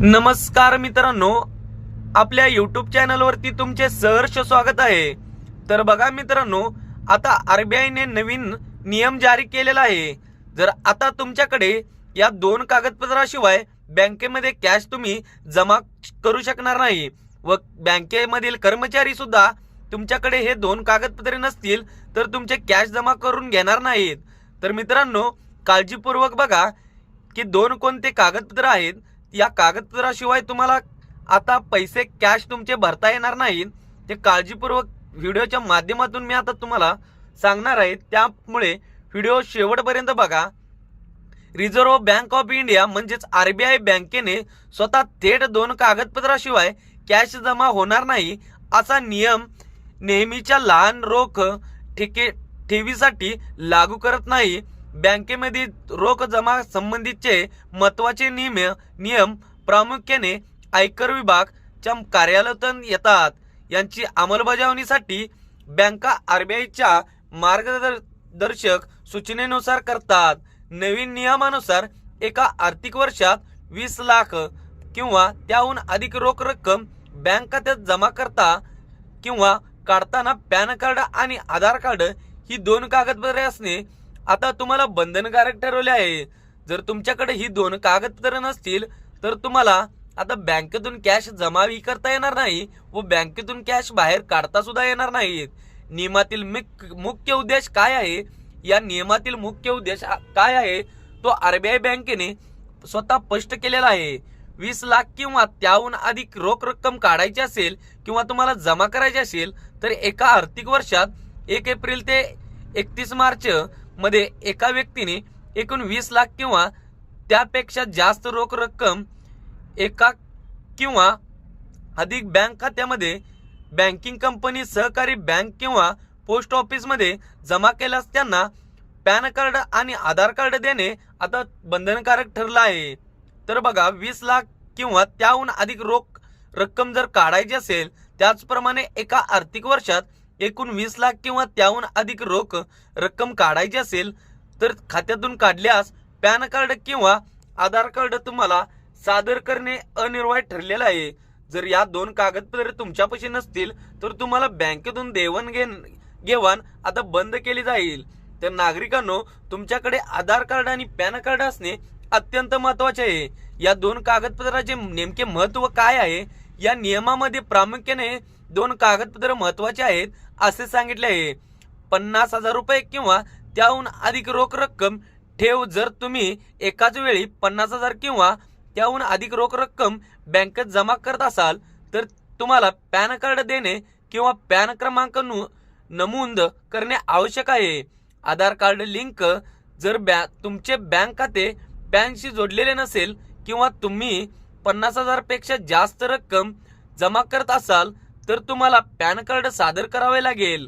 नमस्कार मित्रांनो आपल्या युट्यूब चॅनलवरती तुमचे सहर्ष स्वागत आहे. तर बघा मित्रांनो आता आरबीआयने नवीन नियम जारी केलेला आहे. जर आता तुमच्याकडे या दोन कागदपत्राशिवाय बँकेमध्ये कॅश तुम्ही जमा करू शकणार नाही व बँकेमधील कर्मचारी सुद्धा तुमच्याकडे हे दोन कागदपत्रे नसतील तर तुमचे कॅश जमा करून घेणार नाहीत. तर मित्रांनो काळजीपूर्वक बघा की दोन कोणते कागदपत्र आहेत या कागदपत्राशिवाय तुम्हाला आता पैसे कॅश तुमचे भरता येणार नाहीत ते काळजीपूर्वक व्हिडिओच्या माध्यमातून मी आता तुम्हाला सांगणार आहे. त्यामुळे व्हिडिओ शेवटपर्यंत बघा. रिझर्व्ह बँक ऑफ इंडिया म्हणजेच आर बी आय बँकेने स्वतः थेट दोन कागदपत्राशिवाय कॅश जमा होणार नाही असा नियम नेहमीच्या लहान रोख ठेके ठेवीसाठी लागू करत नाही. बँकेमध्ये रोख जमा संबंधीचे महत्त्वाचे नियम नियम प्रामुख्याने आयकर विभागच्या कार्यालयातून येतात. यांची अंमलबजावणीसाठी बँका आरबीआयच्या मार्गदर्शक सूचनेनुसार करतात. नवीन नियमानुसार एका आर्थिक वर्षात वीस लाख किंवा त्याहून अधिक रोख रक्कम बँक खात्यात जमा करता किंवा काढताना पॅन कार्ड आणि आधार कार्ड ही दोन कागदपत्रे असणे आता तुम्हाला बंधनकारक ठरवले आहे. जर तुमच्याकडे ही दोन कागदपत्र नसतील तर तुम्हाला आता बँकेतून कॅश जमाही करता येणार नाही व बँकेतून कॅश बाहेर काढता सुद्धा येणार नाहीत. नियमातील मुख्य उद्देश काय आहे? या नियमातील मुख्य उद्देश काय आहे? तो आरबीआय बँकेने स्वतः स्पष्ट केलेला आहे. वीस लाख किंवा त्याहून अधिक रोख रक्कम काढायची असेल किंवा तुम्हाला जमा करायची असेल तर एका आर्थिक वर्षात एक एप्रिल ते एकतीस मार्च मध्ये एका व्यक्तीने एकूण वीस लाख किंवा त्यापेक्षा जास्त रोख रक्कम एका किंवा अधिक बँक खात्यामध्ये बँकिंग कंपनी सहकारी बँक किंवा पोस्ट ऑफिसमध्ये जमा केल्यास त्यांना पॅन कार्ड आणि आधार कार्ड देणे आता बंधनकारक ठरलं आहे. तर बघा वीस लाख किंवा त्याहून अधिक रोख रक्कम जर काढायची असेल त्याचप्रमाणे एका आर्थिक वर्षात एकूण वीस लाख किंवा त्याहून अधिक रोख रक्कम काढायची असेल तर खात्यातून काढल्यास पॅन कार्ड किंवा आधार कार्ड तुम्हाला सादर करणे अनिवार्य ठरलेलं आहे. जर या दोन कागदपत्रे तुमच्यापाशी नसतील तर तुम्हाला बँकेतून देवण घेवाण आता बंद केली जाईल. तर नागरिकांनो तुमच्याकडे आधार कार्ड आणि पॅन कार्ड असणे अत्यंत महत्त्वाचे आहे. या दोन कागदपत्राचे नेमके महत्त्व काय आहे? या नियमामध्ये प्रामुख्याने दोन कागदपत्र महत्त्वाचे आहेत. असे सांगितले आहे. पन्नास हजार रुपये किंवा त्याहून अधिक रोख रक्कम ठेव जर तुम्ही एकाच वेळी पन्नास हजार किंवा त्याहून अधिक रोख रक्कम बँकेत जमा करत असाल तर तुम्हाला पॅन कार्ड देणे किंवा पॅन क्रमांक नू नमूद करणे आवश्यक आहे. आधार कार्ड लिंक जर बॅ तुमचे बँक खाते पॅनशी जोडलेले नसेल किंवा तुम्ही पन्नास हजारपेक्षा जास्त रक्कम जमा करत असाल तर तुम्हाला पॅन कार्ड सादर करावे लागेल.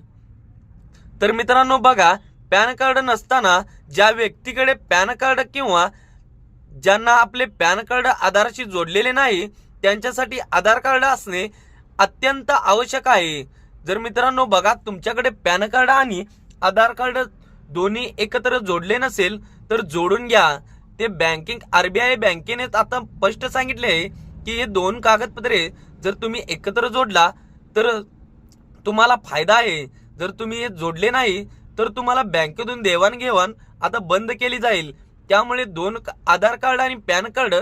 तर मित्रांनो बघा पॅन कार्ड नसताना ज्या व्यक्तीकडे पॅन कार्ड किंवा ज्यांना आपले पॅन कार्ड आधारशी जोडलेले नाही त्यांच्यासाठी आधार कार्ड असणे अत्यंत आवश्यक आहे. जर मित्रांनो बघा तुमच्याकडे पॅन कार्ड आणि आधार कार्ड दोन्ही एकत्र जोडले नसेल तर जोडून घ्या. ते बँकिंग आरबीआय बँकेने आता स्पष्ट सांगितले आहे की हे दोन कागदपत्रे जर तुम्ही एकत्र जोडला तर तुम्हाला फायदा आहे. जर तुम्ही हे जोडले नाही तर तुम्हाला बँकेतून देवाणघेवाण आता बंद केली जाईल. त्यामुळे दोन आधार कार्ड आणि पॅन कार्ड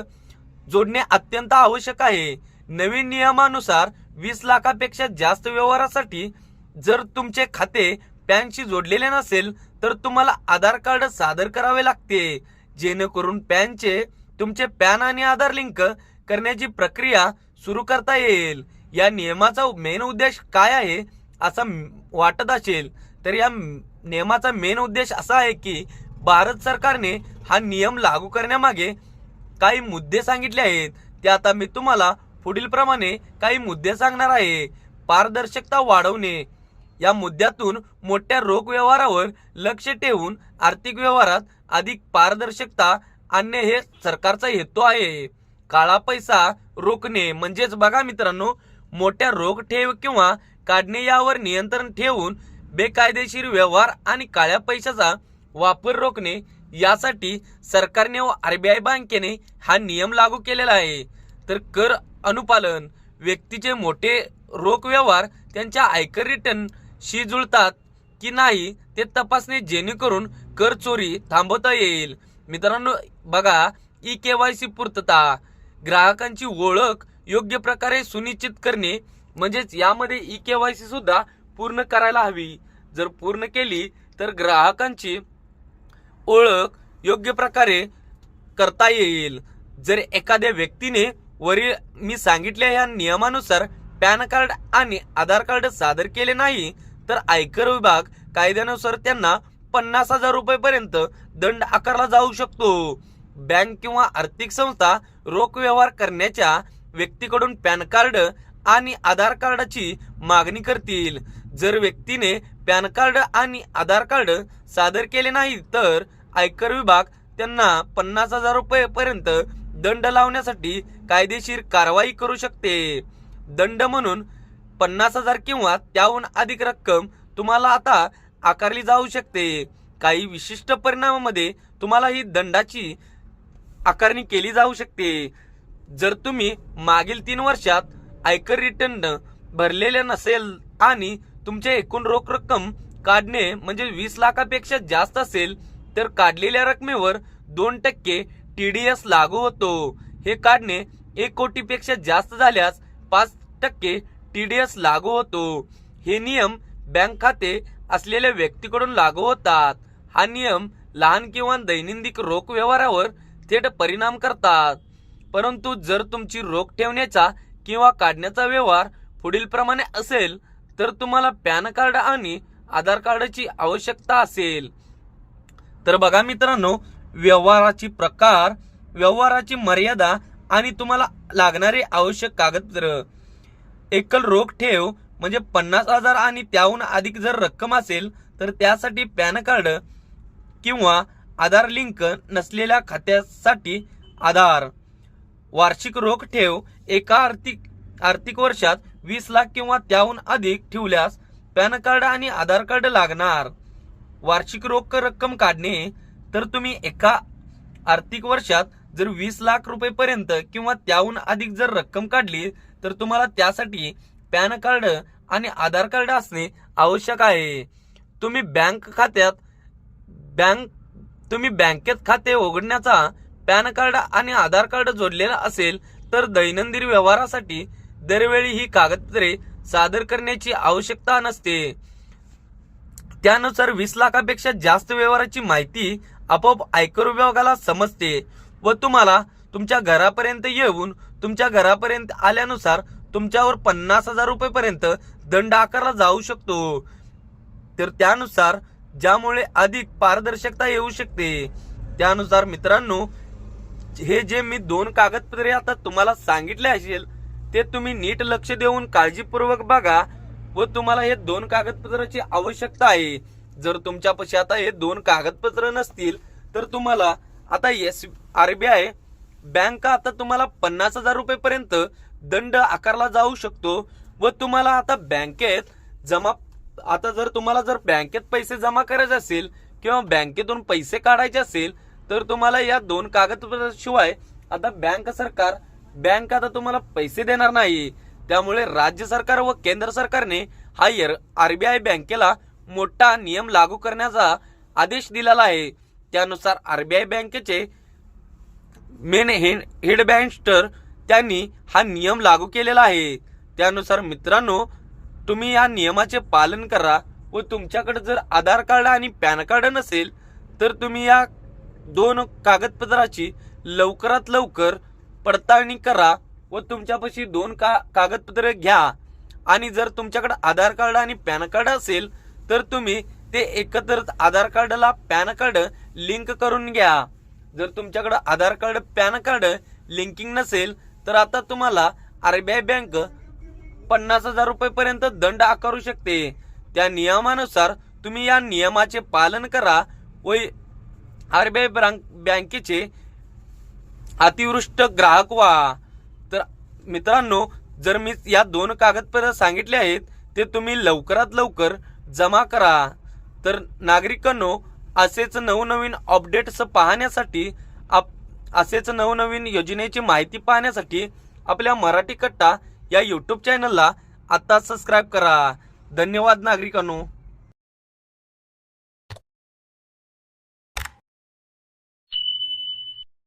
जोडणे अत्यंत आवश्यक आहे. नवीन नियमानुसार वीस लाखापेक्षा जास्त व्यवहारासाठी जर तुमचे खाते पॅनशी जोडलेले नसेल तर तुम्हाला आधार कार्ड सादर करावे लागते. जेणेकरून पॅनचे तुमचे पॅन आणि आधार लिंक करण्याची प्रक्रिया सुरू करता येईल. या नियमाचा मेन उद्देश काय आहे? असं वाटत असेल तर या नियमाचा मेन उद्देश असा आहे की भारत सरकारने हा नियम लागू करण्यामागे काही मुद्दे सांगितले आहेत. ते आता मी तुम्हाला पुढील प्रमाणे काही मुद्दे सांगणार आहे. पारदर्शकता वाढवणे. या मुद्द्यातून मोठ्या रोख व्यवहारावर लक्ष ठेवून आर्थिक व्यवहारात अधिक पारदर्शकता आणणे हे सरकारचा हेतू आहे. काळा पैसा रोखणे म्हणजेच बघा मित्रांनो मोठ्या रोख ठेव किंवा काढणे यावर नियंत्रण ठेवून बेकायदेशीर व्यवहार आणि काळ्या पैशाचा वापर रोखणे यासाठी सरकारने व आरबीआय बँकेने हा नियम लागू केलेला आहे. तर कर अनुपालन व्यक्तीचे मोठे रोख व्यवहार त्यांच्या आयकर रिटर्नशी जुळतात की नाही ते तपासणे जेणेकरून कर चोरी थांबवता येईल. मित्रांनो बघा ई के वाय सी पूर्तता. ग्राहकांची ओळख योग्य प्रकारे सुनिश्चित करणे म्हणजेच यामध्ये ई केवायसी सुद्धा पूर्ण करायला हवी. जर पूर्ण केली तर ग्राहकांची ओळख योग्य प्रकारे करता येईल. जर एखाद्या व्यक्तीने वरील मी सांगितल्या या नियमानुसार पॅन कार्ड आणि आधार कार्ड सादर केले नाही तर आयकर विभाग कायद्यानुसार त्यांना पन्नास हजार रुपयेपर्यंत दंड आकारला जाऊ शकतो. बँक किंवा आर्थिक संस्था रोख व्यवहार करण्याच्या व्यक्तीकडून पॅन कार्ड आणि आधार कार्डाची मागणी करतील. जर व्यक्तीने पॅन कार्ड आणि आधार कार्ड सादर केले नाही तर आयकर विभाग त्यांना पन्नास हजार रुपये पर्यंत दंड लावण्यासाठी कायदेशीर कारवाई करू शकते. दंड म्हणून पन्नास हजार किंवा त्याहून अधिक रक्कम तुम्हाला आता आकारली जाऊ शकते. काही विशिष्ट परिणामामध्ये तुम्हाला ही दंडाची आकारणी केली जाऊ शकते. जर तुम्ही मागील तीन वर्षात आयकर रिटर्न भरलेल्या नसेल आणि तुमचे एकूण रोख रक्कम काढणे म्हणजे वीस लाखापेक्षा जास्त असेल तर काढलेल्या रकमेवर दोन टक्के टी डी एस लागू होतो. हे काढणे एक कोटीपेक्षा जास्त झाल्यास पाच टक्के टी डी एस लागू होतो. हे नियम बँक खाते असलेल्या व्यक्तीकडून लागू होतात. हा नियम लहान किंवा दैनंदिन रोख व्यवहारावर थेट परिणाम करतात. परंतु जर तुमची रोख ठेवण्याचा किंवा काढण्याचा व्यवहार पुढील प्रमाणे असेल तर तुम्हाला पॅन कार्ड आणि आधार कार्डची आवश्यकता असेल. तर बघा मित्रांनो व्यवहाराची प्रकार व्यवहाराची मर्यादा आणि तुम्हाला लागणारे आवश्यक कागदपत्र. एकल रोख ठेव म्हणजे पन्नास हजार आणि त्याहून अधिक जर रक्कम असेल तर त्यासाठी पॅन कार्ड किंवा आधार लिंक नसलेल्या खात्यासाठी आधार. वार्षिक रोख ठेव एका आर्थिक आर्थिक वर्षात वीस लाख किंवा त्याहून अधिक ठेवल्यास पॅन कार्ड आणि आधार कार्ड लागणार. वार्षिक रोख रक्कम काढणे तर तुम्ही एका आर्थिक वर्षात जर वीस लाख रुपये पर्यंत किंवा त्याहून अधिक जर रक्कम काढली तर तुम्हाला त्यासाठी पॅन कार्ड आणि आधार कार्ड असणे आवश्यक आहे. तुम्ही बँक खात्यात बँक तुम्ही बँकेत खाते उघडण्याचा पॅन कार्ड आणि आधार कार्ड जोडलेलं असेल तर दैनंदिन व्यवहारासाठी दरवेळी ही कागदपत्रे सादर करण्याची आवश्यकता नसते. त्यानुसार वीस लाखापेक्षा जास्त व्यवहाराची माहिती आपोआप आयकर विभागाला समजते व तुम्हाला तुमच्या घरापर्यंत येऊन तुमच्या घरापर्यंत आल्यानुसार तुमच्यावर पन्नास हजार रुपयेपर्यंत दंड आकारला जाऊ शकतो. तर त्यानुसार ज्यामुळे अधिक पारदर्शकता येऊ शकते. त्यानुसार मित्रांनो हे जे मी दोन कागदपत्रे आता तुम्हाला सांगितले असेल ते तुम्ही नीट लक्ष देऊन काळजीपूर्वक बघा व तुम्हाला हे दोन कागदपत्राची आवश्यकता आहे. जर तुमच्यापाशी आता हे दोन कागदपत्र नसतील तर तुम्हाला आता एस आरबीआय बँक आता तुम्हाला पन्नास हजार रुपयेपर्यंत दंड आकारला जाऊ शकतो व तुम्हाला आता बँकेत जमा आता जर तुम्हाला जर बँकेत पैसे जमा करायचे असेल किंवा बँकेतून पैसे काढायचे असेल तर तुम्हाला या दोन कागदपत्राशिवाय आता बँक सरकार बँक आता तुम्हाला पैसे देणार नाही. त्यामुळे राज्य सरकार व केंद्र सरकारने हा आरबीआय बँकेला मोठा नियम लागू करण्याचा आदेश दिलेला आहे. त्यानुसार आरबीआय बँकेचे मेन हेड हेड त्यांनी हा नियम लागू केलेला आहे. त्यानुसार मित्रांनो तुम्ही या नियमाचे पालन करा व तुमच्याकडे जर आधार कार्ड आणि पॅन कार्ड नसेल तर तुम्ही या दोन कागदपत्राची लवकरात लवकर पडताळणी करा व तुमच्यापाशी दोन का कागदपत्रे घ्या. आणि जर तुमच्याकडे आधार कार्ड आणि पॅन कार्ड असेल तर तुम्ही ते एकत्र आधार कार्डला पॅन कार्ड लिंक करून घ्या. जर तुमच्याकडे Aadhaar card PAN card linking नसेल तर आता तुम्हाला आरबीआय बँक पन्नास हजार रुपयेपर्यंत दंड आकारू शकते. त्या नियमानुसार तुम्ही या नियमाचे पालन करा व आरबीआय बँकेचे अतिवृष्ट ग्राहक व्हा. तर मित्रांनो जर मी या दोन कागदपत्र सांगितले आहेत ते तुम्ही लवकरात लवकर जमा करा. तर नागरिकांनो असेच नवनवीन अपडेट्स पाहण्यासाठी आप असेच नवनवीन योजनेची माहिती पाहण्यासाठी आपल्या मराठी कट्टा या यूट्यूब चॅनलला आता सबस्क्राईब करा. धन्यवाद नागरिकांनो.